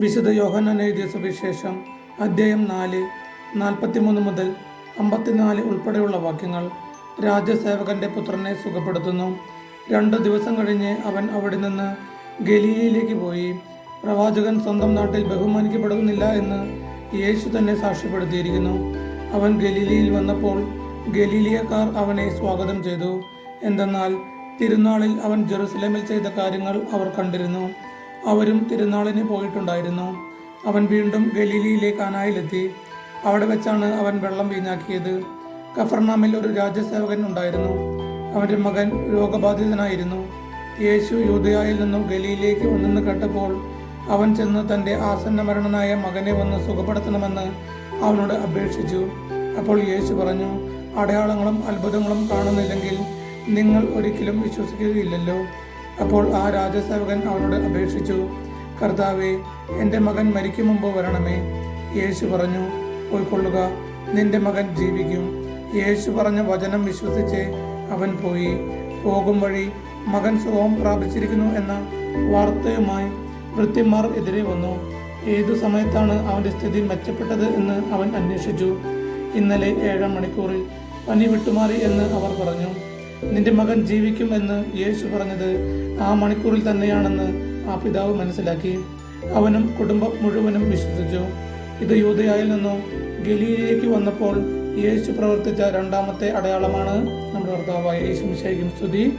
വിശുദ്ധ യോഹന്നാൻ എഴുതിയ സുവിശേഷം അദ്ധ്യായം നാല് നാൽപ്പത്തിമൂന്ന് മുതൽ അമ്പത്തിനാല് ഉൾപ്പെടെയുള്ള വാക്യങ്ങൾ രാജസേവകന്റെ പുത്രനെ സുഖപ്പെടുത്തുന്നു. രണ്ടു ദിവസം കഴിഞ്ഞ് അവൻ അവിടെ നിന്ന് ഗലീലയിലേക്ക് പോയി. പ്രവാചകൻ സ്വന്തം നാട്ടിൽ ബഹുമാനിക്കപ്പെടുന്നില്ല എന്ന് യേശു തന്നെ സാക്ഷ്യപ്പെടുത്തിയിരിക്കുന്നു. അവൻ ഗലീലിയിൽ വന്നപ്പോൾ ഗലീലിയക്കാർ അവനെ സ്വാഗതം ചെയ്തു. എന്തെന്നാൽ തിരുനാളിൽ അവൻ ജെറുസലേമിൽ ചെയ്ത കാര്യങ്ങൾ അവർ കണ്ടിരുന്നു. അവരും തിരുനാളിന് പോയിട്ടുണ്ടായിരുന്നു. അവൻ വീണ്ടും ഗലീലിയിലെ കാനായിലെത്തി അവിടെ വെച്ചാണ് അവൻ വെള്ളം വീഞ്ഞാക്കിയത്. കഫർനാമിൽ ഒരു രാജ്യസേവകൻ ഉണ്ടായിരുന്നു. അവന്റെ മകൻ രോഗബാധിതനായിരുന്നു. യേശു യൂതയായിൽ നിന്നും ഗലിയിലേക്ക് വന്നെന്ന് കേട്ടപ്പോൾ അവൻ ചെന്ന് തന്റെ ആസന്ന മരണനായ മകനെ വന്ന് സുഖപ്പെടുത്തണമെന്ന് അവനോട് അപേക്ഷിച്ചു. അപ്പോൾ യേശു പറഞ്ഞു അടയാളങ്ങളും അത്ഭുതങ്ങളും കാണുന്നില്ലെങ്കിൽ നിങ്ങൾ ഒരിക്കലും വിശ്വസിക്കുകയില്ലല്ലോ. അപ്പോൾ ആ രാജസേവകൻ അവനോട് അപേക്ഷിച്ചു കർത്താവെ എന്റെ മകൻ മരിക്കും മുമ്പ് വരണമേ. യേശു പറഞ്ഞു പോയിക്കൊള്ളുക നിന്റെ മകൻ ജീവിക്കും. യേശു പറഞ്ഞ വചനം വിശ്വസിച്ച് അവൻ പോയി. പോകും വഴി മകൻ സുഖം പ്രാപിച്ചിരിക്കുന്നു എന്ന വാർത്തയുമായി വൃത്തിമാർ എതിരെ വന്നു. ഏതു സമയത്താണ് അവന്റെ സ്ഥിതി മെച്ചപ്പെട്ടത് എന്ന് അവൻ അന്വേഷിച്ചു. ഇന്നലെ ഏഴാം മണിക്കൂറിൽ പനി വിട്ടുമാറി എന്ന് അവർ പറഞ്ഞു. നിന്റെ മകൻ ജീവിക്കും എന്ന് യേശു പറഞ്ഞത് ആ മണിക്കൂറിൽ തന്നെയാണെന്ന് ആ പിതാവ് മനസ്സിലാക്കി. അവനും കുടുംബം മുഴുവനും വിശ്വസിച്ചു. ഇത് യൂതയായിൽ നിന്നും ഗലീലിലേക്ക് വന്നപ്പോൾ യേശു പ്രവർത്തിച്ച രണ്ടാമത്തെ അടയാളമാണ് നമ്മുടെ ഭർത്താവായ യേശു മിശിഹായ്ക്കും സ്തുതി.